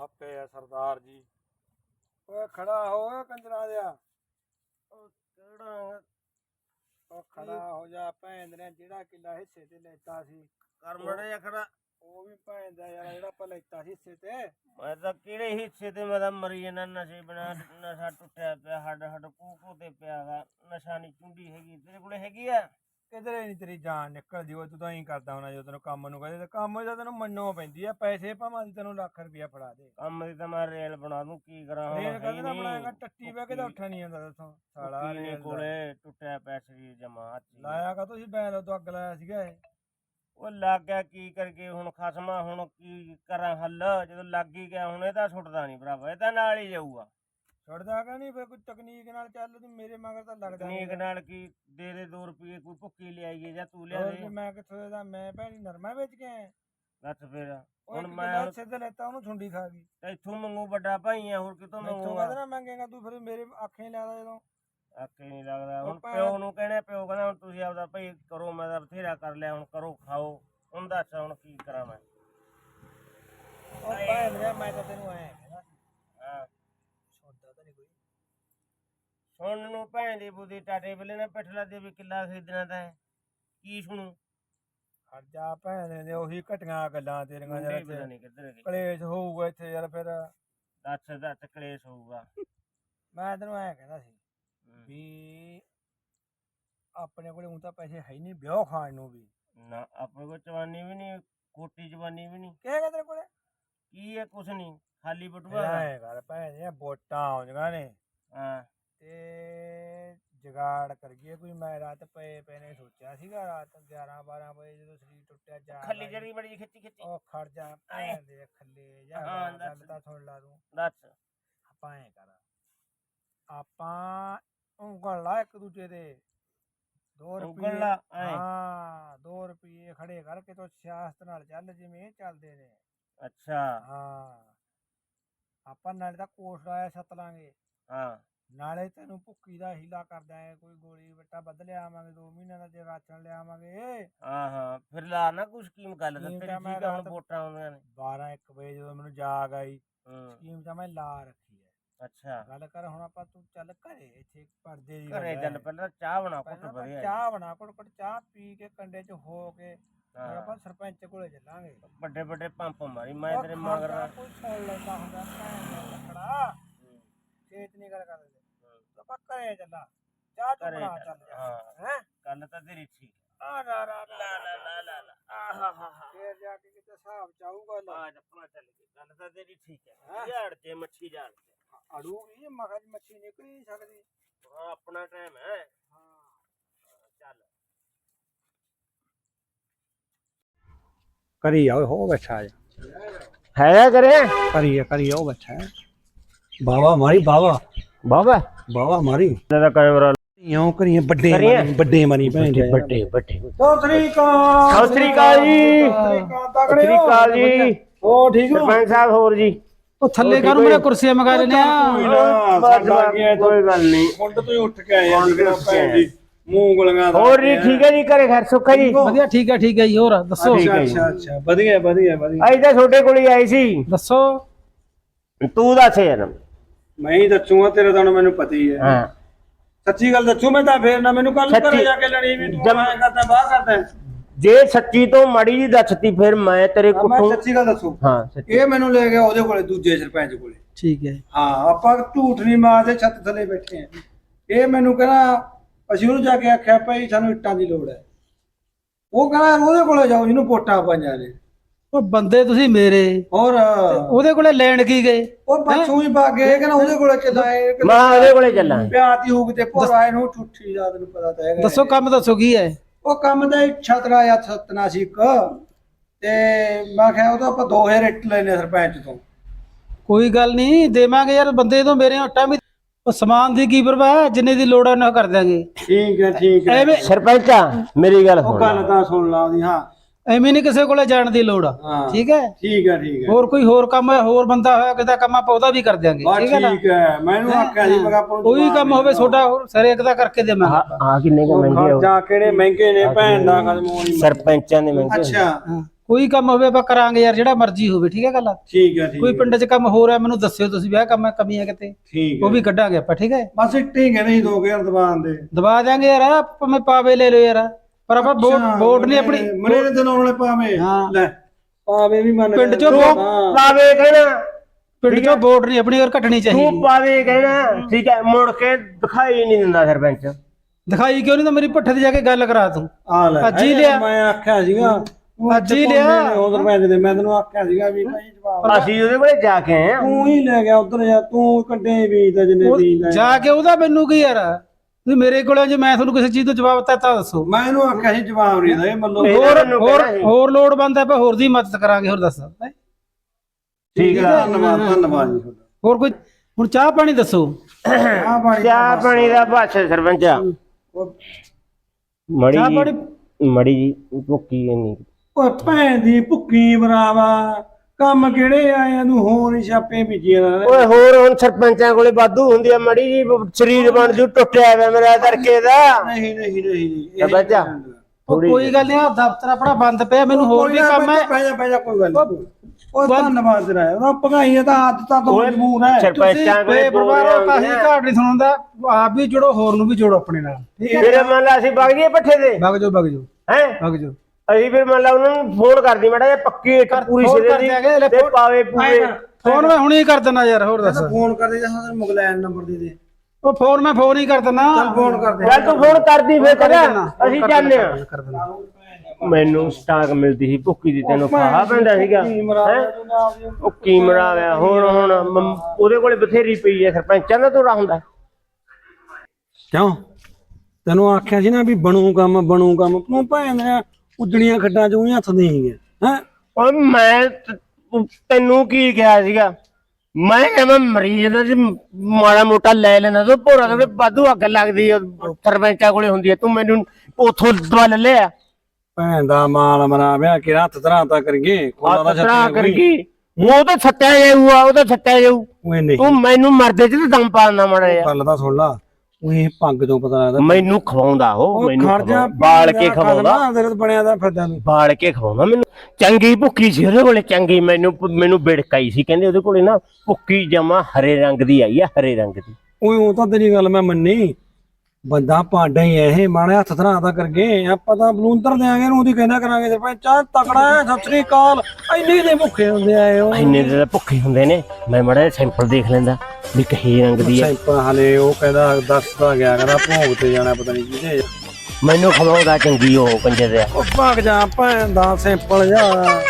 ਆਪੇ ਆ ਸਰਦਾਰ ਜੀ। ਓਏ ਖੜਾ ਹੋ ਓਏ ਕੰਜਰਾ ਦਿਆ ਕਿਹੜਾ ਓ ਖੜਾ ਹੋ ਜਾ ਭੈਣ ਨੇ ਜਿਹੜਾ ਕਿੱਲਾ ਹਿੱਸੇ ਤੇ ਲੈਤਾ ਸੀ। ਕਰ ਮੜਾ ਖੜਾ। ਉਹ ਵੀ ਭੈਣ ਦਾ ਯਾਰ ਜਿਹੜਾ ਆਪਾਂ ਲੈਤਾ ਸੀ ਹਿੱਸੇ ਤੇ। ਮੈਂ ਤਾਂ ਕਿਹੜੇ ਹਿੱਸੇ ਤੇ ਮੈਂ ਤਾਂ ਮਰੀ ਜਾਂਦਾ ਨਸ਼ੇ ਬਿਨਾ ਨਸ਼ਾ ਟੁੱਟਿਆ ਪਿਆ ਹੱਡ ਹੱਡ ਕੂਕੂ ਤੇ ਪਿਆਗਾ ਨਸ਼ਾ ਨਹੀਂ ਚੁੰਡੀ ਹੈਗੀ ਤੇਰੇ ਕੋਲੇ ਹੈਗੀ ਆ? ਕਿਧਰੇ ਨਹੀਂ ਤੇਰੀ ਜਾਨ ਨਿਕਲਦੀ ਓਏ ਤੂੰ ਤਾਂ ਹੀ ਕਰਦਾ ਹੋਣਾ ਜਦੋਂ ਤੈਨੂੰ ਕੰਮ ਨੂੰ ਕਹਿੰਦੇ ਤੇ ਕੰਮ ਜਾਂ ਤੈਨੂੰ ਮੰਨੋ ਪੈਂਦੀ ਆ ਪੈਸੇ ਭਾਵੇਂ ਦੀ ਤੈਨੂੰ ਲੱਖ ਰੁਪਇਆ ਫੜਾ ਦੇ ਕੰਮ ਦੀ ਤਾਂ ਮੈਂ ਰੇਲ ਬਣਾ ਦੂੰ ਕੀ ਕਰਾਂ ਹੁਣ ਰੇਲ ਨਾ ਨਹੀਂ। ਬਣਾਏਗਾ ਟੱਟੀ ਬਹਿ ਕੇ ਤਾਂ ਉੱਠਾ ਨਹੀਂ ਜਾਂਦਾ ਦੱਸੋ ਸਾਲਾ ਰੇਲ ਦਾ। ਕੋਲੇ ਟੁੱਟਿਆ ਪਿਆ ਸਰੀਰ। ਲਾਇਆ ਕਾ ਤੁਸੀਂ ਬੈਲ ਤੋਂ ਅੱਗ ਲਾਇਆ ਸੀਗਾ ਇਹ ਉਹ ਲੱਗ ਗਿਆ ਕੀ ਕਰਕੇ ਹੁਣ ਖਸਮਾ ਹੁਣ ਕੀ ਕਰਾਂ ਹੱਲ ਜਦੋਂ ਲੱਗ ਹੀ ਗਿਆ ਹੁਣ ਇਹ ਤਾਂ ਛੁੱਟਦਾ ਨਹੀਂ ਭਰਾਵਾ ਇਹ ਤਾਂ ਨਾਲ ਹੀ ਜਾਊਗਾ ਛੱਡਦਾ ਕਾ ਨਹੀਂ ਫਿਰ ਕੋਈ ਤਕਨੀਕ ਨਾਲ ਚੱਲ ਤੂੰ ਮੇਰੇ ਮਗਰ ਤਾਂ ਲੱਗਦਾ ਨੀ ਤਕਨੀਕ। ਨਾਲ ਕੀ ਦੇ ਦੇ 2 ਰੁਪਏ ਕੋਈ ਭੁੱਕੀ ਲਿਆਈਏ ਜਾਂ ਤੂੰ ਲਿਆ ਹੋਰ ਦੇ। ਵੀ ਮੈਂ ਕਿੱਥੋਂ ਦਾ ਮੈਂ ਭੈਣੀ ਨਰਮਾ ਵੇਚ ਕੇ ਆਇਆ। ਦੱਸ ਫਿਰ ਉਹ ਹੁਣ ਇੱਕ ਮੈਂ ਹੁਣ ਸਿੱਧ ਲੈਤਾ ਉਹਨੂੰ ਛੁੰਡੀ ਖਾ ਗਈ। ਇੱਥੋਂ ਮੰਗੂ ਵੱਡਾ ਭਾਈ ਆ ਹੋਰ ਕਿਤੋਂ ਮੈਥੋਂ ਮੰਗੂਗਾ? ਕਹਦੇ ਨਾ ਮੰਗੇਗਾ ਤੂੰ ਫਿਰ ਮੇਰੇ ਅੱਖੇ ਨੀ ਲੱਗਦਾ ਜਦੋਂ। ਆਕੇ ਨਹੀਂ ਲੱਗਦਾ। ਹੁਣ ਪਿਓ ਨੂੰ ਕਹਿਣਾ ਪਿਓ ਕਹਿੰਦਾ ਹੁਣ ਤੁਸੀਂ ਆਪਦਾ ਭਾਈ ਕਰੋ ਮੈਂ ਤਾਂ ਬਥੇਰਾ ਕਰ ਲਿਆ ਹੁਣ ਕਰੋ ਖਾਓ। ਹੁਣ ਦੱਸ ਹੁਣ ਕੀ ਕਰਾਂ ਮੈਂ। ਉਹ ਭੈਣ ਦੇ ਮੈਂ ਤਾਂ ਤੈਨੂੰ ਆਇਆ ਕਹਿੰਦਾ ਹਾਂ ਛੋਟਾ ਤਾਂ ਨਹੀਂ ਕੋਈ ਸੁਣਨ ਨੂੰ ਭੈਣ ਦੀ ਬੁੱਧੀ ਟਾਟੇ ਵੇਲੇ ਨਾ ਪਿੱਠਲਾ ਦੇ ਵੀ ਕਿੱਲਾ ਖਰੀਦਣਾ ਤਾਂ ਹੈ। ਕੀ ਸੁਣੂ? ਜਾ ਭੈਣ ਦੇ ਉਹੀ ਘਟੀਆਂ ਗੱਲਾਂ ਤੇਰੀਆਂ ਮੁੰਡੇ ਪਤਾ ਨਹੀਂ ਕਿੱਧਰ ਗਏ ਕਲੇਸ਼ ਹੋਊਗਾ ਇੱਥੇ ਯਾਰ ਫਿਰ। ਦੱਸ ਦੱਸ ਕਲੇਸ਼ ਹੋਊਗਾ। ਮੈਂ ਤੈਨੂੰ ਐਂ ਕਹਿੰਦਾ ਸੀ ਹਮ, ਵੀ ਆਪਣੇ ਕੋਲੇ ਹੁਣ ਤਾਂ ਪੈਸੇ ਹੈ ਹੀ ਨਹੀਂ ਵਿਆਹ ਖਾਣ ਨੂੰ ਵੀ। ਨਾ ਆਪਣੇ ਕੋਲ ਜਵਾਨੀ ਵੀ ਨਹੀਂ ਕੋਟੀ ਜਵਾਨੀ ਵੀ ਨਹੀਂ। ਕੀ ਹੈਗਾ ਤੇਰੇ ਕੋਲੇ? ਕੀ ਹੈ ਕੁਛ ਨਹੀਂ ਖਾਲੀ ਬਟੂਆ ਹੈਗਾ। ਐ ਕਰ ਭੈਣ ਵੋਟਾਂ ਆਉਂਦੀਆਂ ਨੇ। ਹਾਂ। ਤੇ ਜਗਾੜ ਕਰੀਏ ਕੋਈ। ਮੈਂ ਰਾਤ ਪਏ ਪਏ ਨੇ ਸੋਚਿਆ ਸੀਗਾ ਰਾਤ 11 12 ਵਜੇ ਜਦੋਂ ਸਰੀਰ ਟੁੱਟਿਆ ਜਾ ਖੱਲੀ ਜੜੀ ਬੜੀ ਖਿੱਚੀ ਖਿੱਚੀ। ਉਹ ਖੜ ਜਾ ਭੈਣ ਦੇ ਖੱਲੇ ਜਾ ਹਾਂ, ਗੱਲ। ਤਾਂ ਸੁਣ ਲਾ ਤੂੰ। ਦੱਸ। ਆਪਾਂ ਐ ਕਰ। ਆਪਾਂ ਉਂਗਲ ਲਾ ਇੱਕ ਦੂਜੇ ਦੇ। 2 ਉਂਗਲ ਰੁਪਏ ਲਾ, ਐਂ। ਹਾਂ 2 ਰੁਪਏ ਖੜੇ ਕਰਕੇ ਤੋ ਸਿਆਸਤ ਨਾਲ ਚੱਲ ਜਿਵੇਂ ਇਹ ਚੱਲਦੇ ਨੇ। ਅੱਛਾ। ਹਾਂ। ਆਪਾਂ ਨਾਲੇ ਤਾਂ ਕੋਸ਼ ਆਇਆ ਸੱਤ ਲਾਂਗੇ। ਹਾਂ। ਨਾਲੇ ਤੈਨੂੰ ਭੁੱਕੀ ਦਾ ਹੀਲਾ ਕਰਦਾ ਹੈ ਕੋਈ ਗੋਲੀ ਬੱਟਾ ਬਦਲ ਲਿਆਵਾਂਗੇ 2 ਮਹੀਨਿਆਂ ਦਾ ਜੇ ਰਾਸ਼ਨ ਲਿਆਵਾਂਗੇ ਹਾਂ ਹਾਂ ਫਿਰ ਲਾ ਨਾ ਕੁਛ ਸਕੀਮ ਗੱਲ ਤਾਂ ਤੇਰੀ ਮੈਂ ਠੀਕ ਆ ਹੁਣ ਰਾਤ- ਵੋਟਾਂ ਆਉਂਦੀਆਂ ਨੇ। 12 1 ਵਜੇ ਜਦੋਂ ਮੈਨੂੰ ਜਾਗ ਆਈ ਹੂੰ। ਸਕੀਮ ਤਾਂ ਮੈਂ ਲਾ ਰੱਖੀ ਹੈ ਅੱਛਾ। ਗੱਲ ਕਰ ਹੁਣ ਆਪਾਂ ਤੂੰ ਚੱਲ ਘਰੇ ਇੱਥੇ ਪਰਦੇ ਦੀ ਘਰੇ ਗੱਲ। ਪਹਿਲਾਂ ਚਾਹ ਬਣਾ ਘੁੱਟ ਪਹਿਲਾਂ ਆਪਾਂ ਵਧੀਆ ਚਾਹ ਬਣਾ ਘੁੱਟ ਘੁੱਟ ਚਾਹ ਪੀ ਕੇ ਕੰਡੇ 'ਚ ਹੋ ਕੇ ਫਿਰ ਹਾਂ। ਆਪਾਂ ਸਰਪੰਚ ਕੋਲੇ ਚੱਲਾਂਗੇ। ਵੱਡੇ ਵੱਡੇ ਪੰਪ ਮਾਰੀ ਮੈਂ ਤੇਰੇ ਮਗਰ ਕੋਈ ਸੁਣ ਲੈਂਦਾ ਹੁੰਦਾ ਭੈਣ ਦਾ ਲੱਕੜਾ। ਹੂੰ, ਖੇਤ ਨਹੀਂ ਗੱਲ ਕਰਦੇ। ਹੂੰ। ਆਪਾਂ ਘਰੇ ਚੱਲਾਂ ਚਾਹ ਤੂੰ ਘਰੇ ਬਣਾ ਚੱਲ, ਚੱਲ ਹਾਂ। ਹੈ ਗੱਲ ਤਾਂ ਤੇਰੀ ਠੀਕ ਆ ਰਾ ਰਾ ਰਾ ਲਾ ਲਾ ਲਾ ਲਾ ਲਾ ਆਹਾ ਹਾ ਹਾ ਫੇਰ ਜਾ ਕੇ ਕਿਤੇ ਹਿਸਾਬ ਚਾਹੂਗਾ ਨਾ ਆ ਜੱਪਣਾ ਚੱਲ ਗਈ ਗੱਲ ਤਾਂ ਤੇਰੀ ਠੀਕ ਹੈ ਹੈਂ? ਝਾੜ ਤੇ ਮੱਛੀ ਝਾੜ ਤੇ ਅੜੂਗੀ ਮਗਜ ਮੱਛੀ ਨਿਕਲ ਹੀ ਨਹੀਂ ਸਕਦੀ ਹਾਂ ਆਪਣਾ ਟਾਈਮ ਹੈ ਹਾਂ ਚੱਲ ਕਰੀ ਆਓ ਹੋ ਬੈਠਾ ਹੈ ਕਰੇ ਕਰੀਏ ਕਰੀਏ ਉਹ ਬੈਠਾ ਬਾਵਾ ਮਾਰੀ ਬਾਵਾ ਬਾਬਾ ਬਾਵਾ ਮਾਰੀ। ਇਹਦਾ ਕੈਮਰਾ ਇਉਂ ਕਰੀਏ ਵੱਡੇ? ਮਾਰੀ ਵੱਡੇ ਮਾਰੀ ਭੈਣ ਜੀ ਵੱਡੇ ਵੱਡੇ। ਸਤਿ ਸ੍ਰੀ ਅਕਾਲ। ਸਤਿ ਸ੍ਰੀ ਅਕਾਲ ਜੀ। ਸਤਿ ਸ੍ਰੀ ਅਕਾਲ ਜੀ। ਹੋ ਠੀਕ ਹੋ? ਸਰਪੰਚ ਸਾਹਿਬ ਹੋਰ ਜੀ? ਉਹ ਥੱਲੇ ਕਾਹਨੂੰ ਮੇਰੇ ਕੁਰਸੀਆਂ ਮੰਗਾ ਲੈਨੇ ਆ? ਕੋਈ ਨਾ ਸਾਡਾ ਕੀ ਹੈ ਕੋਈ ਗੱਲ ਨਹੀਂ। ਮੁੰਡ ਤੋਂ ਹੀ ਉੱਠ ਕੇ ਆਏ ਆ ਜਿਹੜਾ ਭੈਣ ਜੀ ਮੂੰਹ ਗਲੀਆਂ ਦਾ ਹੋਰ ਜੀ ਠੀਕ ਹੈ ਜੀ ਘਰੇ ਖੈਰ ਸੁੱਖਾ ਜੀ? ਵਧੀਆ ਠੀਕ ਹੈ ਠੀਕ ਹੈ ਜੀ ਹੋਰ ਦੱਸੋ? ਠੀਕ ਅੱਛਾ ਹੈ ਜੀ। ਅੱਛਾ ਅੱਛਾ ਵਧੀਆ ਵਧੀਆ ਵਧੀਆ। ਅੱਜ ਤਾਂ ਛੋਟੇ ਕੋਲ ਹੀ ਆਈ ਸੀ। ਦੱਸੋ। ਤੂੰ ਦੱਸ ਯਾਰ। ਮੈਂ ਹੀ ਦੱਸੂਗਾ ਤੇਰਾ ਤਾਂ ਹੁਣ ਮੈਨੂੰ ਪਤਾ ਹੀ ਹੈ। ਹਾਂ। ਸੱਚੀ ਗੱਲ ਦੱਸੂ ਮੈਂ ਤਾਂ ਫੇਰ ਨਾ ਮੈਨੂੰ ਕੱਲ ਸੱਚੀ। ਘਰੇ ਜਾ ਕੇ ਲੜੀ ਵੀ ਤੂੰ ਜਦ- ਮੈਂ ਕਰਦਾ ਬਾਹਰ ਕਰਦਾ ਜੇ ਸੱਚੀ ਤੋਂ ਮਾੜੀ ਜੀ ਦੱਸਤੀ ਫਿਰ ਮੈਂ ਤੇਰੇ ਹਾਂ, ਮੈਂ ਸੱਚੀ ਗੱਲ ਦੱਸੂ। ਹਾਂ ਸੱਚੀ। ਇਹ ਮੈਨੂੰ ਲੈ ਗਿਆ ਉਹਦੇ ਕੋਲੇ ਦੂਜੇ ਸਰਪੰਚ ਕੋਲੇ। ਠੀਕ ਹੈ। ਹਾਂ ਆਪਾਂ ਝੂਠ ਨਹੀਂ ਮਾਰਦੇ ਛੱਤ ਥੱਲੇ ਬੈਠੇ ਆ। ਇਹ ਮੈਨੂੰ ਕਹਿੰਦਾ ਅਸੀਂ ਉਹਨੂੰ ਜਾ ਕੇ ਆਖਿਆ ਭਾਈ ਸਾਨੂੰ ਇੱਟਾਂ ਦੀ ਲੋੜ ਹੈ। ਉਹ ਕਹਿੰਦਾ ਉਹਦੇ ਕੋਲੇ ਜਾਓ ਜਿਹਨੂੰ ਪੋਟਾਂ ਪਾਈਆਂ ਨੇ। ਉਹ ਬੰਦੇ ਤੁਸੀਂ ਮੇਰੇ। ਹੋਰ। ਉਹਦੇ ਕੋਲੇ ਲੈਣ ਕੀ ਗਏ? ਉਹ ਬੱਚੂ ਹੀ? ਪਾ ਕੇ ਕਹਿੰਦਾ ਉਹਦੇ ਕੋਲੇ ਚਲਾਏ ਮੈਂ ਉਹਦੇ ਕੋਲੇ ਚੱਲਾਂ। ਪਿਆਤੀ ਹੋਊ ਤੇ ਭੋਰਾ ਨੂੰ ਠੁੱਠੀ ਯਾਦ ਨੂੰ ਪਤਾ ਤਾਂ ਹੈਗਾ। ਦੱਸੋ ਕੰਮ ਦੱਸੋ ਕੀ ਹੈ? ਉਹ ਕੰਮ ਦਾ ਛਤਰਾ ਜਾਂ ਸਤਨਾ ਸੀ ਇੱਕ। ਤੇ ਮੈਂ ਕਿਹਾ ਉਹ ਤਾਂ ਆਪਾਂ 2000 ਇੱਟ ਲੈਨੇ ਸਰਪੰਚ ਤੋਂ। ਕੋਈ ਗੱਲ ਨਹੀਂ ਦੇਵਾਂਗੇ ਯਾਰ ਬੰਦੇ ਤੋਂ ਮੇਰੇ ਹੱਟਾਂ ਵੀ ਉਹ ਸਮਾਨ ਦੀ ਕੀ ਪਰਵਾਹ? ਜਿੰਨੇ ਦੀ ਲੋੜ ਹੈ ਉਹਨਾਂ ਕਰ ਦਿਆਂਗੇ। ਠੀਕ ਹੈ ਠੀਕ ਹੈ। ਸਰਪੰਚਾ ਮੇਰੀ ਗੱਲ ਉਹ ਗੱਲ ਤਾਂ ਸੁਣ ਲਾ ਉਹਦੀ ਹਾਂ। ਐਵੇਂ ਨਹੀਂ ਕਿਸੇ ਕੋਲੇ ਜਾਣ ਦੀ ਲੋੜ। ਹਾਂ। ਠੀਕ ਹੈ? ਠੀਕ ਹੈ ਠੀਕ ਹੈ। ਹੋਰ ਕੋਈ ਹੋਰ ਕੰਮ ਹੈ ਹੋਰ ਬੰਦਾ ਹੋਇਆ ਕਿਸੇ ਦਾ ਕੰਮ ਆਪਾਂ ਉਹਦਾ ਵੀ ਕਰ ਦਿਆਂਗੇ। ਬਸ ਠੀਕ ਹੈ ਨਾ? ਠੀਕ ਹੈ। ਮੈਨੂੰ ਆਖਿਆ ਸੀ ਮੈਂ ਕਿਹਾ ਆਪਾਂ ਨੂੰ ਕੋਈ ਦੁਕਾਨ ਕੰਮ ਹੋਵੇ ਛੋਟਾ ਹੋਰ ਸਾਰੇ ਇੱਕ ਦਾ ਕਰਕੇ ਦੇਵਾਂਗੇ ਆ ਕਿੰਨੇ ਕੁ ਉਹ ਮਹਿੰਗੇ ਹੋ? ਖਰਚਾ ਕਿਹੜੇ ਮਹਿੰਗੇ ਨੇ ਭੈਣ ਦਾ ਕਦਮ ਹੋਣੀ ਸਰਪੰਚਾਂ ਦੇ ਮਹਿੰਗੇ। ਅੱਛਾ। ਹਾਂ ਕੋਈ ਕੰਮ ਹੋਵੇ ਆਪਾਂ ਕਰਾਂਗੇ ਯਾਰ ਜਿਹੜਾ ਮਰਜ਼ੀ ਹੋਵੇ ਠੀਕ ਹੈ ਗੱਲ? ਠੀਕ ਹੈ ਠੀਕ ਕੋਈ ਹੈ। ਪਿੰਡ 'ਚ ਕੰਮ ਹੋ ਰਿਹਾ ਮੈਨੂੰ ਦੱਸਿਓ ਤੁਸੀਂ ਵੀ ਆਹ ਕੰਮ ਹੈ ਕਮੀ ਹੈ ਕਿਤੇ। ਠੀਕ ਉਹ ਹੈ ਵੀ ਕੱਢਾਂਗੇ ਆਪਾਂ ਠੀਕ ਹੈ? ਬਸ ਇੱਟੇ ਹੀ ਕਹਿੰਦੇ ਸੀ 2000 ਦਬਾਨ ਦੇ ਦਬਾ ਦਿਆਂਗੇ ਯਾਰ ਭਾਵੇਂ ਪਾਵੇ ਲੈ ਲਓ ਯਾਰ। ਪਰ ਆਪਾਂ ਵੋਟ ਵੋਟ ਨਹੀਂ ਆਪਣੀ ਮਨੇ ਦੇ ਦਿਨ ਆਉਣੇ ਪਾਵੇਂ ਹਾਂ। ਲੈ। ਪਾਵੇ ਵੀ ਮੰਨ ਪਿੰਡ ਚੋਂ। ਵੋਟ- ਹਾਂ। ਪਾਵੇ ਕਹਿਣਾ। ਪਿੰਡ 'ਚੋਂ ਵੋਟ ਨਹੀਂ ਆਪਣੀ ਔਰ ਘਟਣੀ ਤੂੰ ਚਾਹੀਦੀ ਪਾਵੇ ਕਹਿਣਾ। ਠੀਕ ਹੈ ਮੁੜ ਕੇ ਦਿਖਾਈ ਨਹੀਂ ਦਿੰਦਾ ਸਰਪੰਚ। ਦਿਖਾਈ ਕਿਉਂ ਨਹੀਂ ਤਾਂ ਮੇਰੀ ਪੱਠੇ ਤੇ ਜਾ ਕੇ ਗੱਲ ਕਰਾ ਤੂੰ। ਆ ਲੈ। ਅੱਜ ਹੀ ਲਿਆ। ਮੈਂ ਆਖਿਆ ਸੀਗਾ। ਤੂੰ ਅੱਜ ਹੀ ਲਿਆ। ਉਧਰ ਮੈਂ ਦੇ ਮੈਂ ਤੈਨੂੰ ਆਖਿਆ ਸੀਗਾ ਵੀ ਭਾਈ ਜਵਾਬ ਅਸੀਂ ਉਹਦੇ ਕੋਲੇ ਜਾ ਕੇ ਆਏ ਹਾਂ। ਤੂੰ ਹੀ ਲੈ ਗਿਆ ਉਧਰ ਜਾ। ਤੂੰ ਕੱਢੇ ਬੀਜਦਾ ਜਿੰਨੇ ਉਹ ਬੀਜਦਾ। ਜਾ ਕੇ ਉਹਦਾ ਮੈਨੂੰ ਕੀ ਯਾਰ? ਤੁਸੀਂ ਮੇਰੇ ਕੋਲੇ ਜੇ ਮੈਂ ਤੁਹਾਨੂੰ ਕਿਸੇ ਚੀਜ਼ ਤੋਂ ਜਵਾਬ ਦਿੱਤਾ ਤਾਂ ਦੱਸੋ। ਮੈਂ ਇਹਨੂੰ ਆਖਿਆ ਸੀ ਜਵਾਬ ਨਹੀਂ ਦਾ ਇਹ ਮੱਲੋ ਹੋਰ ਹੋਰ। ਹੋਰ ਲੋੜ ਬੰਦਾ ਆਪਾਂ ਹੋਰ ਦੀ ਮਦਦ ਕਰਾਂਗੇ ਹੋਰ ਦੱਸ? ਠੀਕ ਹੈ ਧੰਨਵਾਦ ਧੰਨਵਾਦ ਜੀ ਹੋਰ ਕੋਈ ਹੁਣ ਚਾਹ ਪਾਣੀ ਦੱਸੋ। ਪਾਣੀ ਚਾਹ ਪਾਣੀ ਦਾ ਬਸ ਸਰਪੰਚ। ਮੜੀ ਚਾਹ ਪਾਣੀ ਮੜੀ ਜੀ ਭੁੱਕੀ ਨਹੀਂ ਓਏ ਭੈਣ ਦੀ ਭੁੱਕੀ ਬਰਾਵਾ। ਕੰਮ ਕਿਹੜੇ ਆਏ ਆ ਤੂੰ ਹੋਰ ਹੀ ਛਾਪੇ ਬੀਜੀਆਂ ਨਾ ਓਏ ਹੋਰ ਹੁਣ ਸਰਪੰਚਾਂ ਕੋਲੇ ਵਾਧੂ ਹੁੰਦੀ ਆ ਮੜੀ ਜੀ ਸਰੀਰ ਬਣ ਜੂ ਟੁੱਟਿਆ ਵੇ ਮੇਰਾ ਤੜਕੇ ਦਾ। ਨਹੀਂ ਨਹੀਂ ਨਹੀਂ ਤਾਂ ਬੱਚਾ। ਉਹ ਕੋਈ ਗੱਲ ਨਹੀਂ ਆ ਦਫ਼ਤਰ ਆਪਣਾ ਬੰਦ ਪਿਆ ਮੈਨੂੰ ਹੋਰ ਵੀ ਕੰਮ ਹੈ। ਪੈ ਜਾ ਪੈ ਜਾ ਕੋਈ ਗੱਲ ਨਹੀਂ। ਉਹ ਧੰਨਵਾਦ ਤੇਰਾ। ਉਹ ਭਗਾਈਆਂ ਤਾਂ ਆਦਤਾਂ ਤੋਂ ਮਜਬੂਰ ਹੈ। ਸਰ- ਸਰਪੰਚਾਂ ਕੋਲੇ ਬੋਲ ਕਾਹੀ ਘਾਟ ਨਹੀਂ ਸੁਣਾਉਂਦਾ। ਆਪ ਵੀ ਜੁੜੋ ਹੋਰ ਨੂੰ ਵੀ ਜੋੜੋ ਆਪਣੇ ਨਾਲ। ਠੀਕ ਹੈ? ਫਿਰ ਮੰਨ ਲਾ ਅਸੀਂ ਵਗ ਜੀਏ ਪੱਠੇ ਤੇ। ਵਗ ਜਾਓ ਵਗ ਜਾਓ। ਹੈ? ਵਗ ਜਾਓ। ਅਸੀਂ ਫਿਰ ਮੰਨ ਲਾ ਉਹਨਾਂ ਨੂੰ ਫੋਨ ਕਰਦੀ ਮਾੜਾ ਜਿਹਾ ਪੱਕੀ ਇੱਕ ਪੂਰੀ ਫੋਨ ਸਿਰੇ ਕਰ ਦਿਆਂਗੇ, ਲੈ ਦੀ ਤੇ ਪਾਵੇ ਪੂਰੇ। ਫੋਨ ਮੈਂ ਹੁਣੇ ਹੀ ਕਰ ਦਿੰਦਾ ਯਾਰ ਹੋਰ ਦੱਸ। ਫੋਨ ਕਰਦੇ ਜਾਂ ਸਾਨੂੰ ਮੁਗਲੈਨ ਨੰਬਰ ਦੇ ਦੇ। ਉਹ ਫੋਨ ਮੈਂ ਫੋਨ ਹੀ ਕਰ ਦਿੰਦਾ। ਚੱਲ ਫੋਨ ਕਰਦੇ ਚੱਲ ਤੂੰ ਫੋਨ ਕਰਦੀ ਫਿਰ ਕਰਾ ਅਸੀਂ ਜਾਂਦੇ ਆ ਕਰ ਦਿੰਦਾ ਮੈਨੂੰ ਸਟਾਕ ਮਿਲਦੀ ਸੀ ਭੁੱਕੀ ਦੀ ਤੈਨੂੰ ਫਾਹਾ ਪੈਂਦਾ ਸੀਗਾ। ਹੈਂ? ਉਹ ਕੀ ਮਰਾਵਿਆ ਹੁਣ ਹੁਣ ਮੰਮ- ਉਹਦੇ ਕੋਲੇ ਬਥੇਰੀ ਪਈ ਹੈ ਸਰਪੰਚਾਂ ਦਾ ਤੋੜਾ ਹੁੰਦਾ। ਕਿਉਂ? ਤੈਨੂੰ ਆਖਿਆ ਸੀ ਨਾ ਵੀ ਬਣੂ ਕੰਮ ਬਣੂ ਕੰਮ। ਤੂੰ ਭੈਣ ਉਜੜੀਆਂ ਖੱਡਾਂ ਚ ਉਹੀ ਹੱਥ ਦੇਈ ਗਿਆ ਹੈ? ਓਏ ਮੈਂ ਤ- ਤੈਨੂੰ ਕੀ ਕਿਹਾ ਸੀਗਾ? ਮੈਂ ਕਹਿੰਦਾ ਮਰੀਜ਼ ਦਾ ਜੇ ਮਾੜਾ ਮੋਟਾ ਲੈ ਲੈਣਾ ਤੂੰ ਭੋਰਾ ਤੇ ਵਾਧੂ ਅੱਗ ਲੱਗਦੀ ਆ, ਸਰਪੰਚਾਂ ਕੋਲੇ ਹੁੰਦੀ ਹੈ ਤੂੰ ਮੈਨੂੰ ਉਥੋਂ ਦਵਾ ਲੈ ਲਿਆ। ਭੈਣ ਦਾ ਮਾਲ ਮਰਾ ਵਿਆਹ ਕੇ ਹੱਥ ਤਰਾਂ ਤਾਂ ਕਰੀਏ ਕੋਲਾ ਦਾ ਕਰਕੇ ਉਹ ਤਾਂ ਛੱਟਿਆ ਜਾਊ ਆ ਉਹ ਤਾਂ ਛੱਟਿਆ ਜਾਊ। ਓਏ ਨਹੀਂ। ਤੂੰ ਮੈਨੂੰ ਮਰਦੇ ਚ ਤੇ ਦਮ ਪਾਣਾ ਮਾੜਾ ਜਿਹਾ। ਗੱਲ ਤਾਂ ਸੁਣ ਲਾ। ਓਏ ਪੱਗ ਤੋਂ ਪਤਾ ਲੱਗਦਾ। ਮੈਨੂੰ ਖਵਾਉਂਦਾ ਉਹ ਉਹ ਮੈਨੂੰ ਖਵਾਉਂਦਾ, ਬਾਲ ਕੇ ਖਵਾਉਂਦਾ। ਤੇਰੇ ਤੋਂ ਬਣਿਆ ਦਾ ਫਿਰਦਾ ਤੂੰ। ਬਾਲ ਕੇ ਖਵਾਉਂਦਾ ਮੈਨੂੰ। ਚੰਗੀ ਭੁੱਕੀ ਸੀ ਉਹਦੇ ਕੋਲੇ ਚੰਗੀ ਮੈਨੂੰ ਮੈਨੂੰ ਬਿੜਕਾਈ ਸੀ ਕਹਿੰਦੇ ਉਹਦੇ ਕੋਲੇ ਨਾ ਭੁੱਕੀ ਜਮਾ ਹਰੇ ਰੰਗ ਦੀ ਆਈ ਆ ਹਰੇ ਰੰਗ ਦੀ। ਓਏ ਉਹ ਤਾਂ ਤੇਰੀ ਗੱਲ ਮੈਂ ਮੰਨੀ। ਬੰਦਾ ਪਾਡਾ ਹੀ ਐ ਇਹ ਮਾੜੇ ਹੱਥ ਧਰਾਂ ਤਾਂ ਕਰਗੇ ਆਪਾਂ ਤਾਂ ਬਲੂੰਦਰ ਦੇਾਂਗੇ ਨੂੰ ਉਹਦੀ ਕਹਿੰਦਾ ਕਰਾਂਗੇ ਸਰਪੰਚ ਚਾਹ ਤਕੜਾ ਹੈ ਸਤਿ ਸ੍ਰੀ ਅਕਾਲ। ਇੰਨੇ ਦੇ ਭੁੱਖੇ ਹੁੰਦੇ ਆਏ ਉਹ ਇੰਨੇ ਦੇ ਤਾਂ ਭੁੱਖੇ ਹੁੰਦੇ ਨੇ ਮੈਂ ਮੜਾ ਸੈਂਪਲ ਦੇਖ ਲੈਂਦਾ। ਵੀ ਕਹੀ ਰੰਗ ਦੀ ਹੈ ਸੈਂਪਲ ਹਲੇ ਉਹ ਕਹਿੰਦਾ ਦੱਸਦਾ ਗਿਆ ਕਹਿੰਦਾ ਭੋਗ ਤੇ ਜਾਣਾ ਪਤਾ ਨਹੀਂ ਕਿਹਦੇ ਮੈਨੂੰ ਖਵਾਉਂਦਾ ਚੰਗੀ ਉਹ ਕੰਜਰ ਦੇ ਉਹ ਭਾਗ ਜਾ ਭੈਣ ਦਾ ਸੈਂਪਲ ਜਾ